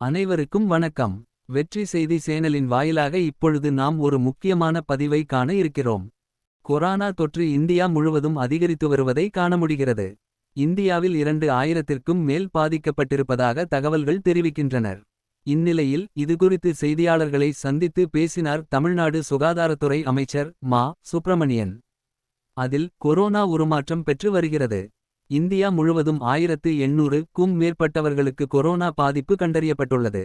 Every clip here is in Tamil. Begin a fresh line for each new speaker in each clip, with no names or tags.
அனைவருக்கும் வணக்கம். வெற்றி செய்தி சேனலின் வாயிலாக இப்பொழுது நாம் ஒரு முக்கியமான பதிவை காண இருக்கிறோம். கொரோனா தொற்று இந்தியா முழுவதும் அதிகரித்து வருவதை காண முடிகிறது. இந்தியாவில் இரண்டு ஆயிரத்திற்கும் மேல் பாதிக்கப்பட்டிருப்பதாக தகவல்கள் தெரிவிக்கின்றனர். இந்நிலையில் இதுகுறித்து செய்தியாளர்களை சந்தித்து பேசினார் தமிழ்நாடு சுகாதாரத்துறை அமைச்சர் மா. சுப்பிரமணியன். அதில் கொரோனா உருமாற்றம் பெற்று வருகிறது. இந்தியா முழுவதும் ஆயிரத்து எண்ணூறு க்கும் மேற்பட்டவர்களுக்கு கொரோனா பாதிப்பு கண்டறியப்பட்டுள்ளது.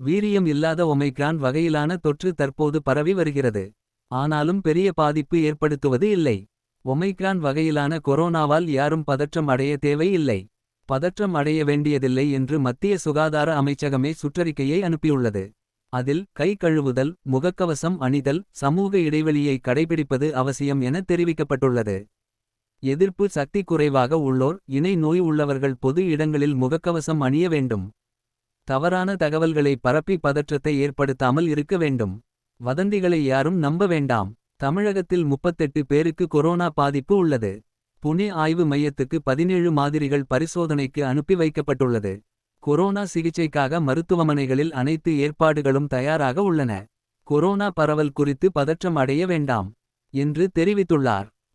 வீரியம் இல்லாத ஒமைக்ரான் வகையிலான தொற்று தற்போது பரவி வருகிறது. ஆனாலும் பெரிய பாதிப்பு ஏற்படுத்துவது இல்லை. ஒமைக்ரான் வகையிலான கொரோனாவால் யாரும் பதற்றம் அடைய தேவை இல்லை. பதற்றம் அடைய வேண்டியதில்லை என்று மத்திய சுகாதார அமைச்சகமே சுற்றறிக்கையை அனுப்பியுள்ளது. அதில் கை கழுவுதல் முகக்கவசம் அணிதல் சமூக இடைவெளியை கடைபிடிப்பது அவசியம் என தெரிவிக்கப்பட்டுள்ளது. எதிர்ப்பு சக்தி குறைவாக உள்ளோர் இணை நோய் உள்ளவர்கள் பொது இடங்களில் முகக்கவசம் அணிய வேண்டும். தவறான தகவல்களை பரப்பி பதற்றத்தை ஏற்படுத்தாமல் இருக்க வேண்டும். வதந்திகளை யாரும் நம்ப வேண்டாம். தமிழகத்தில் முப்பத்தெட்டு பேருக்கு கொரோனா பாதிப்பு உள்ளது. புனே ஆய்வு மையத்துக்கு பதினேழு மாதிரிகள் பரிசோதனைக்கு அனுப்பி வைக்கப்பட்டுள்ளது. கொரோனா சிகிச்சைக்காக மருத்துவமனைகளில் அனைத்து ஏற்பாடுகளும் தயாராக உள்ளன. கொரோனா பரவல் குறித்து பதற்றம் அடைய வேண்டாம். என்று தெரிவித்துள்ளார்.